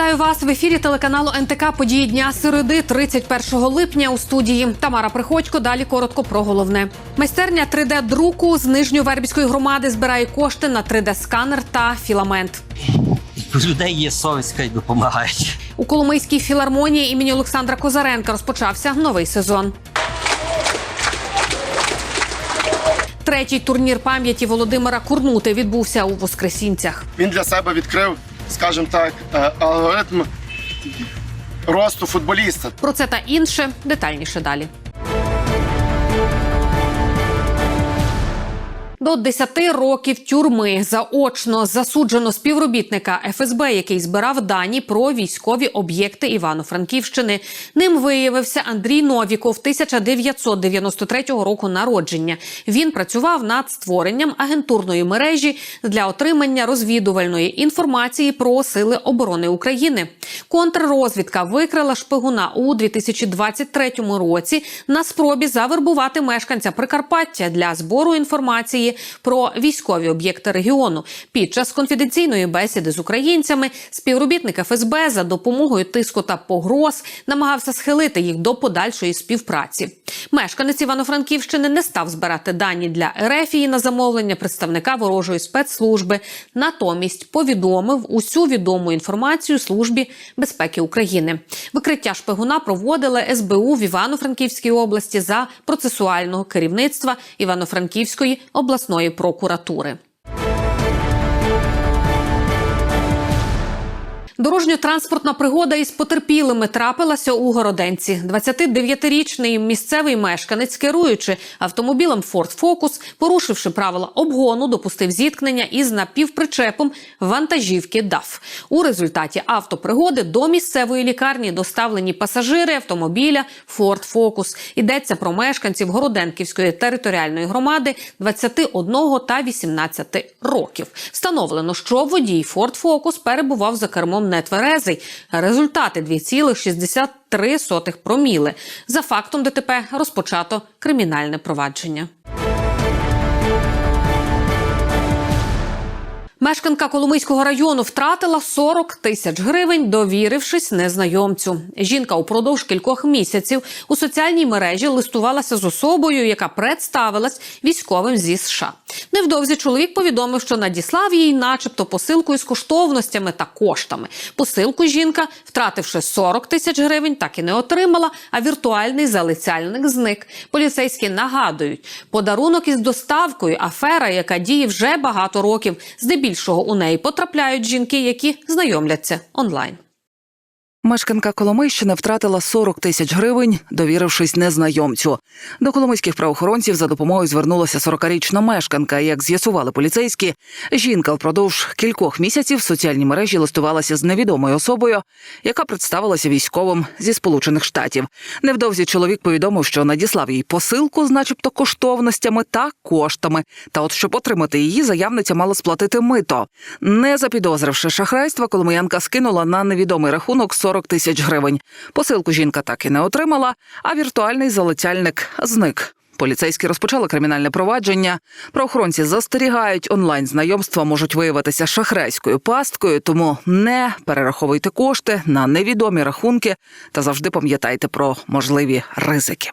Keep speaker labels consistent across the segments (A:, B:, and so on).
A: Вітаю вас в ефірі телеканалу НТК Події дня середи 31 липня у студії Тамара Приходько. Далі коротко про головне. Майстерня 3D друку з Нижньовербівської громади збирає кошти на 3D сканер та філамент.
B: У людей є совість, хай допомагають.
A: У Коломийській філармонії імені Олександра Козаренка розпочався новий сезон. Третій турнір пам'яті Володимира Курнути відбувся у Воскресінцях.
C: Він для себе відкрив, скажімо так, е, алгоритм росту футболіста.
A: Про це та інше детальніше далі. До 10 років тюрми заочно засуджено співробітника ФСБ, який збирав дані про військові об'єкти Івано-Франківщини. Ним виявився Андрій Новіков 1993 року народження. Він працював над створенням агентурної мережі для отримання розвідувальної інформації про сили оборони України. Контррозвідка викрила шпигуна у 2023 році на спробі завербувати мешканця Прикарпаття для збору інформації про військові об'єкти регіону. Під час конфіденційної бесіди з українцями співробітник ФСБ за допомогою тиску та погроз намагався схилити їх до подальшої співпраці. Мешканець Івано-Франківщини не став збирати дані для Ерефії на замовлення представника ворожої спецслужби. Натомість повідомив усю відому інформацію службі безпеки України. Викриття шпигуна проводили СБУ в Івано-Франківській області за процесуального керівництва Івано-Франківської обласної прокуратури. Дорожньо-транспортна пригода із потерпілими трапилася у Городенці. 29-річний місцевий мешканець, керуючи автомобілем Ford Focus, порушивши правила обгону, допустив зіткнення із напівпричепом вантажівки ДАФ. У результаті автопригоди до місцевої лікарні доставлені пасажири автомобіля Ford Focus. Йдеться про мешканців Городенківської територіальної громади 21 та 18 років. Встановлено, що водій Ford Focus перебував за кермом нетверезий. Результати 2,63 проміли. За фактом ДТП розпочато кримінальне провадження. Мешканка Коломийського району втратила 40 тисяч гривень, довірившись незнайомцю. Жінка упродовж кількох місяців у соціальній мережі листувалася з особою, яка представилась військовим зі США. Невдовзі чоловік повідомив, що надіслав їй, начебто, посилку із коштовностями та коштами. Посилку жінка, втративши 40 тисяч гривень, так і не отримала. А віртуальний залицяльник зник. Поліцейські нагадують, подарунок із доставкою афера, яка діє вже багато років. Здебільшого у неї потрапляють жінки, які знайомляться онлайн.
D: Мешканка Коломийщини втратила 40 тисяч гривень, довірившись незнайомцю. До коломийських правоохоронців за допомогою звернулася 40-річна мешканка. Як з'ясували поліцейські, жінка впродовж кількох місяців в соціальній мережі листувалася з невідомою особою, яка представилася військовим зі Сполучених Штатів. Невдовзі чоловік повідомив, що надіслав їй посилку з, начебто, коштовностями та коштами. Та от щоб отримати її, заявниця мала сплатити мито. Не запідозривши шахрайства, коломиянка скинула на невідомий рахунок 40 тисяч гривень. Посилку жінка так і не отримала, а віртуальний залицяльник зник. Поліцейські розпочали кримінальне провадження. Правоохоронці застерігають, онлайн знайомства можуть виявитися шахрайською пасткою, тому не перераховуйте кошти на невідомі рахунки та завжди пам'ятайте про можливі ризики.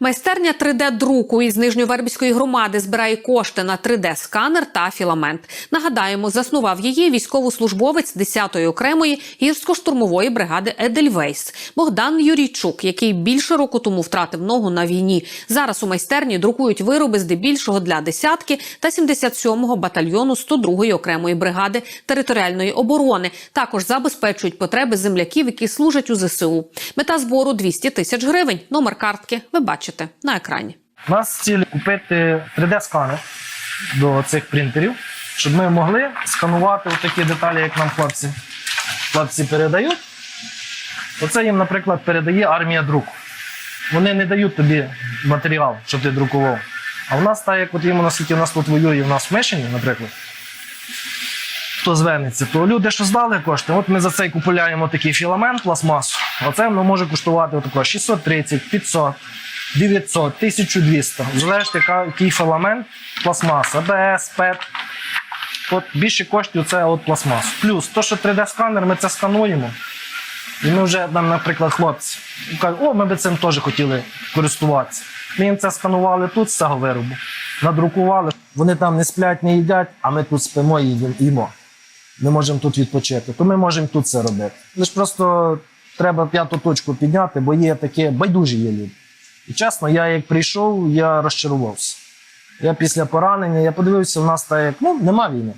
A: Майстерня 3D-друку із Нижньовербівської громади збирає кошти на 3D-сканер та філамент. Нагадаємо, заснував її військовослужбовець 10-ї окремої гірсько-штурмової бригади Едельвейс Богдан Юрійчук, який більше року тому втратив ногу на війні. Зараз у майстерні друкують вироби здебільшого для десятки та 77-го батальйону 102-ї окремої бригади територіальної оборони. Також забезпечують потреби земляків, які служать у ЗСУ. Мета збору 200 тисяч гривень. Номер картки ви бачите на екрані.
E: У нас ціль купити 3D-сканер до цих принтерів, щоб ми могли сканувати такі деталі, як нам хлопці, хлопці передають. Оце їм, наприклад, передає армія друку. Вони не дають тобі матеріал, щоб ти друкував. А в нас так, як от їм, наскільки в нас тут воює, в нас в Мишині, наприклад, хто звернеться, то люди, що здали кошти, от ми за цей купуємо такий філамент пластмасу. Оце воно може коштувати отако 630, 500, 900, 1200. Залежить, який філамент, пластмаса, АБС, ПЕТ. От більше коштів це от пластмас. Плюс то, що 3D-сканер, ми це скануємо. І ми вже, нам, наприклад, хлопці кажуть, о, ми би цим теж хотіли користуватися. Ми їм це сканували тут з цього виробу, надрукували. Вони там не сплять, не їдять, а ми тут спимо і їм- їмо. Ми можемо тут відпочити, то ми можемо тут це робити. Лише просто треба п'яту точку підняти, бо є такі байдужі є люди. І чесно, я як прийшов, я розчарувався. Я після поранення, я подивився, в нас так як ну, нема війни.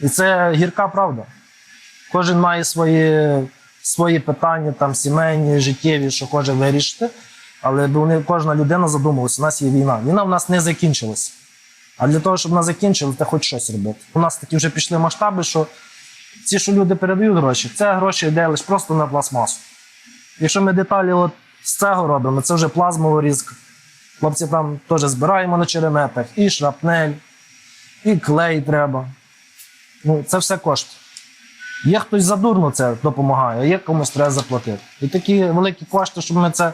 E: І це гірка правда. Кожен має свої, свої питання, там, сімейні, життєві, що хоче вирішити. Але вони, кожна людина задумалася, у нас є війна. Війна в нас не закінчилася. А для того, щоб вона закінчилася, треба хоч щось робити. У нас такі вже пішли масштаби, що ці, що люди передають гроші, це гроші йде лише просто на пластмасу. Якщо ми деталі от з цього робимо, це вже плазмова різка. Хлопці там теж збираємо на череметах, і шрапнель, і клей треба. Ну, це все коштує. Є хтось задурно це допомагає, а є комусь треба заплатити. І такі великі кошти, щоб ми це.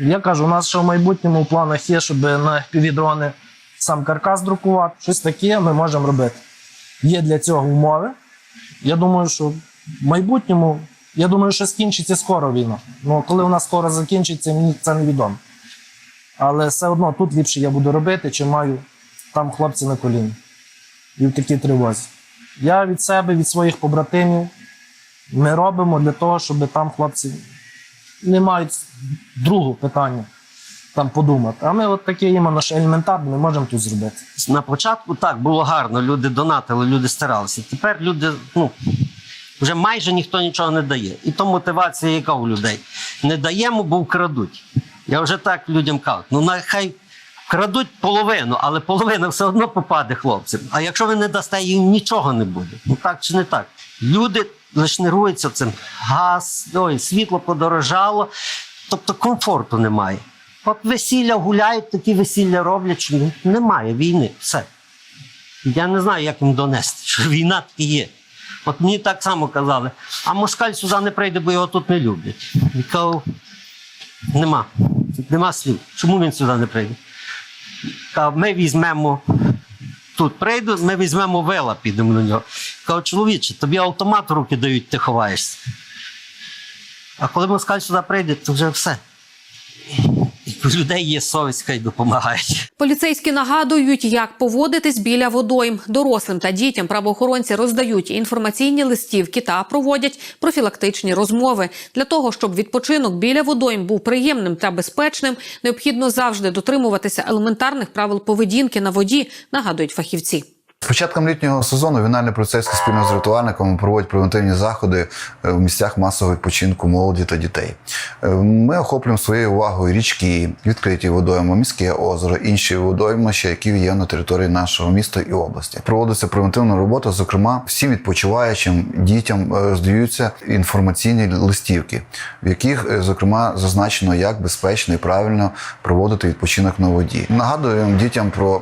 E: Я кажу, у нас ще в майбутньому в планах є, щоб на півдрони сам каркас друкувати. Щось таке ми можемо робити. Є для цього умови. Я думаю, що в майбутньому, я думаю, що скінчиться скоро війна. Ну, коли вона скоро закінчиться, мені це невідомо. Але все одно тут ліпше я буду робити, чи маю там хлопці на коліні. І в такій тривозі. Я від себе, від своїх побратимів, ми робимо для того, щоб там хлопці не мають другого питання там подумати. А ми от таке іменно що елементарно ми можемо тут зробити.
B: На початку так було гарно, люди донатили, люди старалися. Тепер люди, ну, вже майже ніхто нічого не дає. І то мотивація, яка у людей. Не даємо, бо вкрадуть. Я вже так людям кажу. Ну нехай крадуть половину, але половина все одно попаде хлопцям. А якщо ви не дасте, їм нічого не буде. Ну так чи не так? Люди лише нервуються цим. Газ, ой, світло подорожало, тобто комфорту немає. От весілля гуляють, такі весілля роблять, що немає війни. Все. Я не знаю, як їм донести, що війна таки є. От мені так само казали, а москаль сюди не прийде, бо його тут не люблять. Я кажу, нема. Нема слів. Чому він сюди не прийде? Кажу, ми візьмемо. Тут прийду, ми візьмемо вила, підемо на нього. Кажу, чоловіче, тобі автомат в руки дають, ти ховаєшся. А коли москаль сюди прийде, то вже все. Людей є совість, хай допомагають.
A: Поліцейські нагадують, як поводитись біля водойм. Дорослим та дітям правоохоронці роздають інформаційні листівки та проводять профілактичні розмови. Для того, щоб відпочинок біля водойм був приємним та безпечним, необхідно завжди дотримуватися елементарних правил поведінки на воді, нагадують фахівці.
F: З початком літнього сезону вінальні поліцейські спільно з рятувальниками проводять превентивні заходи е, в місцях масового відпочинку молоді та дітей. Е, Ми охоплюємо своєю увагою річки, відкриті водойми, міське озеро, інші водоймища, які є на території нашого міста і області. Проводиться превентивна робота. Зокрема, всім відпочиваючим дітям е, здаються інформаційні листівки, в яких, е, зокрема, зазначено, як безпечно і правильно проводити відпочинок на воді. Нагадуємо дітям про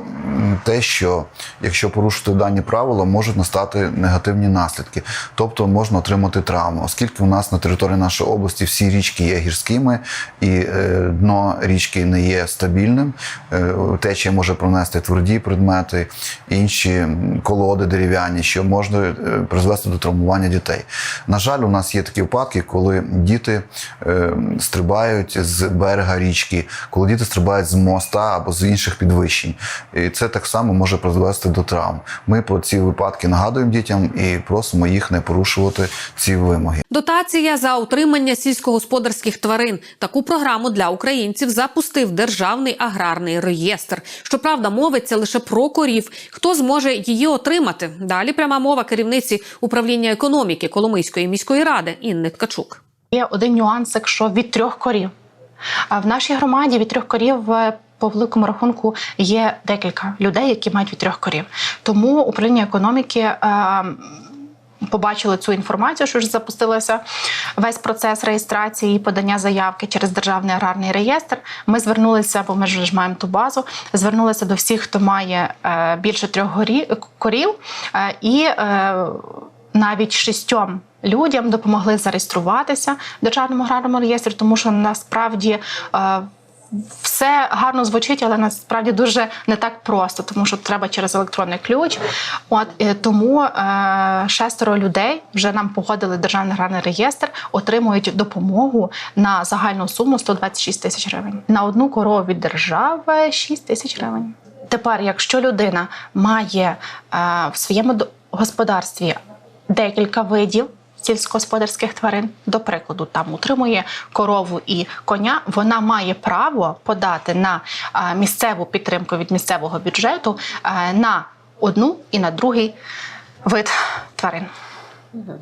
F: те, що якщо порушити дані правила, можуть настати негативні наслідки, тобто можна отримати травму, оскільки у нас на території нашої області всі річки є гірськими і е, дно річки не є стабільним. Е, течія може пронести тверді предмети, інші колоди дерев'яні, що можна е, призвести до травмування дітей. На жаль, у нас є такі випадки, коли діти е, стрибають з берега річки, коли діти стрибають з моста або з інших підвищень. І це так само може призвести до травм. Ми про ці випадки нагадуємо дітям і просимо їх не порушувати ці вимоги.
A: Дотація за утримання сільськогосподарських тварин. Таку програму для українців запустив державний аграрний реєстр. Щоправда, мовиться лише про корів. Хто зможе її отримати? Далі пряма мова керівниці управління економіки Коломийської міської ради Інни Ткачук.
G: Є один нюансик, що від трьох корів. А в нашій громаді від трьох корів е, по великому рахунку є декілька людей, які мають від трьох корів. Тому управління економіки. е, Побачили цю інформацію, що ж запустилося весь процес реєстрації і подання заявки через державний аграрний реєстр. Ми звернулися, бо ми ж маємо ту базу. Звернулися до всіх, хто має е, більше трьох корів, е, і навіть шістьом людям допомогли зареєструватися в державному аграрному реєстрі, тому що насправді. Все гарно звучить, але насправді дуже не так просто, тому що треба через електронний ключ. От е, тому е, шестеро людей вже нам погодили державний аграрний реєстр, отримують допомогу на загальну суму 126 тисяч гривень. На одну корову від держави 6 тисяч гривень. Тепер, якщо людина має е, в своєму господарстві декілька видів сільськогосподарських тварин, до прикладу, там утримує корову і коня, вона має право подати на місцеву підтримку від місцевого бюджету е, на одну і на другий вид тварин.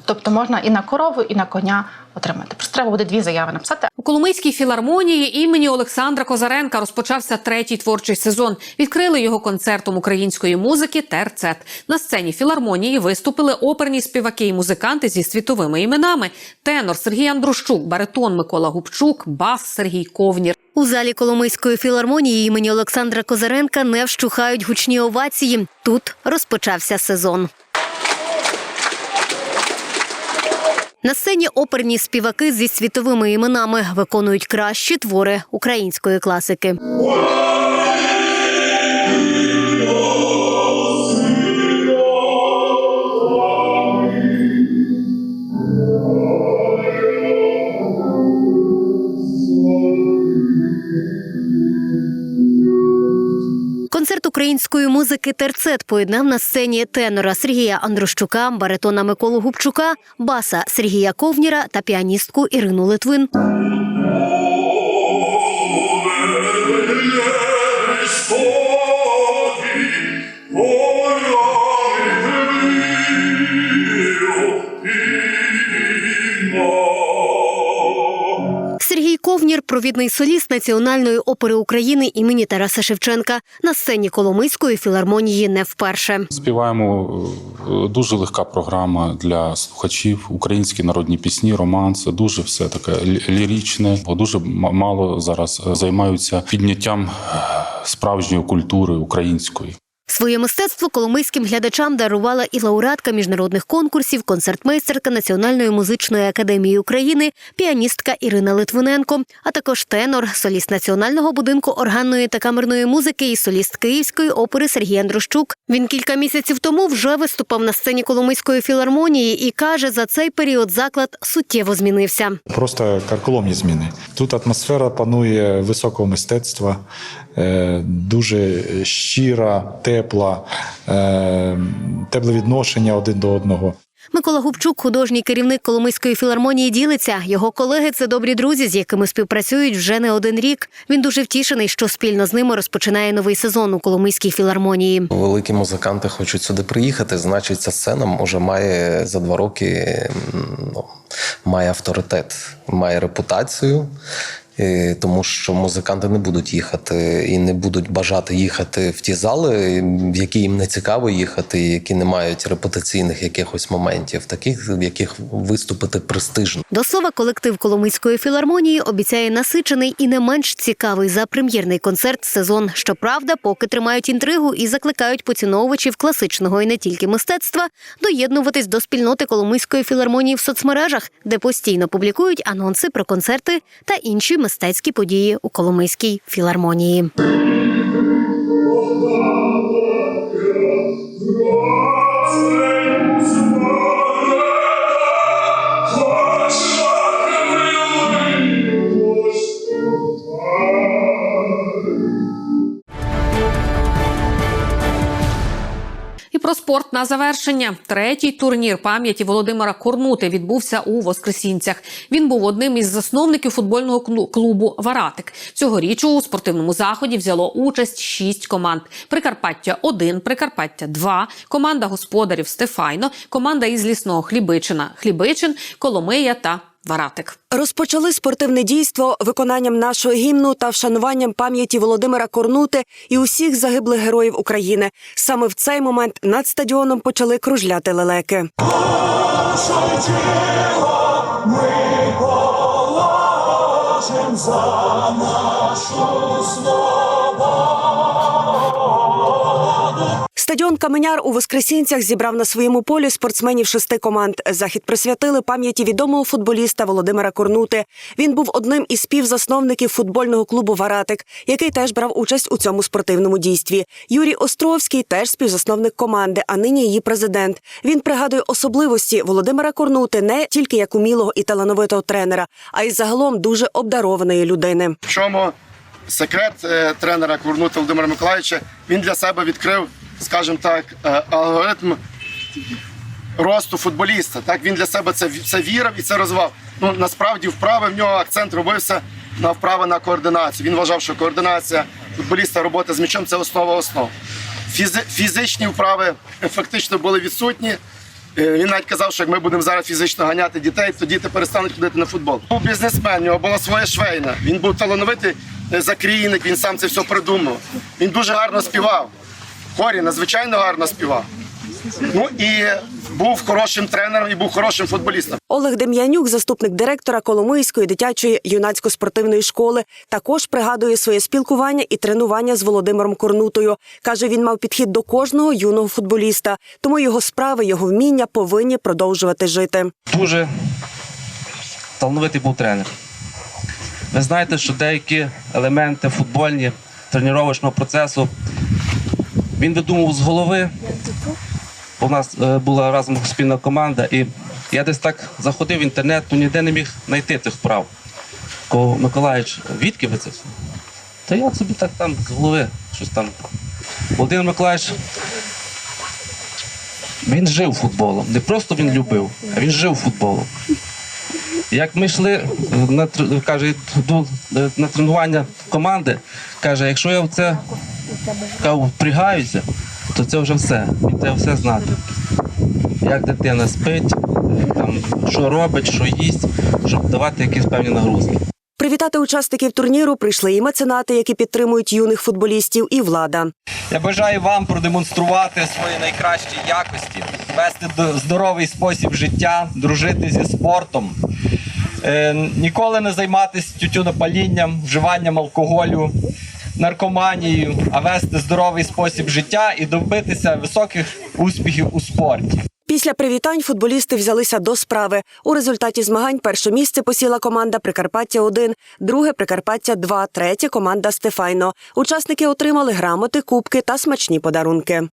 G: Тобто можна і на корову, і на коня отримати. Просто треба буде дві заяви написати.
A: У Коломийській філармонії імені Олександра Козаренка розпочався третій творчий сезон. Відкрили його концертом української музики Терцет. На сцені філармонії виступили оперні співаки і музиканти зі світовими іменами: тенор Сергій Андрущук, баритон Микола Губчук, бас Сергій Ковнір.
H: У залі Коломийської філармонії імені Олександра Козаренка не вщухають гучні овації. Тут розпочався сезон. На сцені оперні співаки зі світовими іменами виконують кращі твори української класики. Української музики Терцет поєднав на сцені тенора Сергія Андрощука, баритона Миколу Губчука, баса Сергія Ковніра та піаністку Ірину Литвин. Ковнір провідний соліст Національної опери України імені Тараса Шевченка на сцені Коломийської філармонії не вперше.
I: Співаємо е, дуже легка програма для слухачів. Українські народні пісні, романси. Дуже все таке лі- ліричне. Дуже мало зараз е, займаються підняттям е, справжньої культури української.
H: Своє мистецтво коломийським глядачам дарувала і лауреатка міжнародних конкурсів, концертмейстерка Національної музичної академії України, піаністка Ірина Литвиненко, а також тенор, соліст Національного будинку органної та камерної музики і соліст Київської опери Сергій Андрощук. Він кілька місяців тому вже виступав на сцені Коломийської філармонії і каже, за цей період заклад суттєво змінився.
J: Просто карколомні зміни. Тут атмосфера панує високого мистецтва, е, дуже щира, тепла, е, тепле відношення один до одного.
H: Микола Губчук, художній керівник Коломийської філармонії, ділиться. Його колеги це добрі друзі, з якими співпрацюють вже не один рік. Він дуже втішений, що спільно з ними розпочинає новий сезон у Коломийській філармонії.
K: Великі музиканти хочуть сюди приїхати. Значить, ця сцена вже має за два роки ну, має авторитет, має репутацію. Е, Тому що музиканти не будуть їхати і не будуть бажати їхати в ті зали, в які їм не цікаво їхати, які не мають репутаційних якихось моментів, таких в яких виступити престижно.
H: До слова, колектив Коломийської філармонії обіцяє насичений і не менш цікавий за прем'єрний концерт сезон. Щоправда, поки тримають інтригу і закликають поціновувачів класичного і не тільки мистецтва доєднуватись до спільноти Коломийської філармонії в соцмережах, де постійно публікують анонси про концерти та інші мистецькі події у Коломийській філармонії.
A: Спорт на завершення. Третій турнір пам'яті Володимира Корнути відбувся у Воскресінцях. Він був одним із засновників футбольного клубу Варатик. Цьогоріч у спортивному заході взяло участь шість команд: Прикарпаття 1 Прикарпаття 2 команда господарів Стефайно, команда із лісного Хлібичина, Хлібичин, Коломия та Варатик.
L: Розпочали спортивне дійство виконанням нашого гімну та вшануванням пам'яті Володимира Корнути і усіх загиблих героїв України. Саме в цей момент над стадіоном почали кружляти лелеки. Стадіон Каменяр у Воскресінцях зібрав на своєму полі спортсменів шести команд. Захід присвятили пам'яті відомого футболіста Володимира Корнути. Він був одним із співзасновників футбольного клубу Варатик, який теж брав участь у цьому спортивному дійстві. Юрій Островський теж співзасновник команди, а нині її президент. Він пригадує особливості Володимира Корнути не тільки як умілого і талановитого тренера, а й загалом дуже обдарованої людини.
G: В чому секрет е, тренера Курнута Володимира Миколаївича? Він для себе відкрив, скажімо так, е, алгоритм росту футболіста. Так він для себе це, це вірив і це розвивав. Ну насправді вправи в нього акцент робився на вправи на координацію. Він вважав, що координація футболіста, робота з м'ячом це основа основ. Фізи, фізичні вправи фактично були відсутні. Е, Він навіть казав, що як ми будемо зараз фізично ганяти дітей, то діти перестануть ходити на футбол. Був бізнесмен, у нього була своя швейна. Він був талановитий е, закрійник, він сам це все придумав. Він дуже гарно співав. Хорі надзвичайно гарно співав. Ну і був хорошим тренером і був хорошим футболістом.
L: Олег Дем'янюк, заступник директора Коломийської дитячої юнацько-спортивної школи, також пригадує своє спілкування і тренування з Володимиром Корнутою. каже, він мав підхід до кожного юного футболіста, тому його справи, його вміння повинні продовжувати жити.
M: дуже талановитий був тренер. Ви знаєте, що деякі елементи футбольні тренувального процесу він видумував з голови. У нас е, була разом спільна команда, і я десь так заходив в інтернет, то ніде не міг знайти цих вправ. Кого Миколаївич, відки ви це все? Та я собі так там з голови щось там. Володимир Миколаївич він жив футболом. Не просто він любив, а він жив футболом. Як ми йшли е, на, каже, е, на тренування команди, каже, якщо я це каже, впрягаюся, то це вже все. Він треба все знати. Як дитина спить, там, що робить, що їсть, щоб давати якісь певні нагрузки.
L: Привітати учасників турніру прийшли і меценати, які підтримують юних футболістів, і влада.
N: Я бажаю вам продемонструвати свої найкращі якості, вести здоровий спосіб життя, дружити зі спортом, е, ніколи не займатися тютюнопалінням, вживанням алкоголю, наркоманією, а вести здоровий спосіб життя і добитися високих успіхів у спорті.
L: Після привітань футболісти взялися до справи. У результаті змагань перше місце посіла команда Прикарпаття 1 друге Прикарпаття 2 третє команда Стефайно. Учасники отримали грамоти, кубки та смачні подарунки.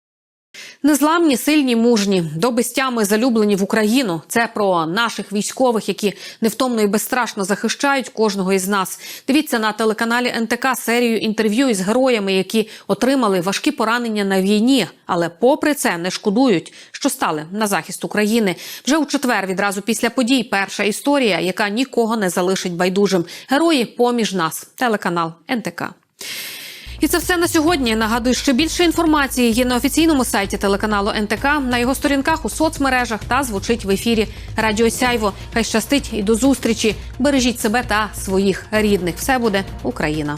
A: Незламні, сильні, мужні, до безтями залюблені в Україну. Це про наших військових, які невтомно і безстрашно захищають кожного із нас. Дивіться на телеканалі НТК серію інтерв'ю із героями, які отримали важкі поранення на війні, але попри це не шкодують, що стали на захист України. Вже у четвер, відразу після подій, перша історія, яка нікого не залишить байдужим. Герої поміж нас. Телеканал НТК. І це все на сьогодні. Нагадую, що більше інформації є на офіційному сайті телеканалу НТК, на його сторінках у соцмережах та звучить в ефірі Радіо Сяйво. Хай щастить і до зустрічі. Бережіть себе та своїх рідних. Все буде Україна.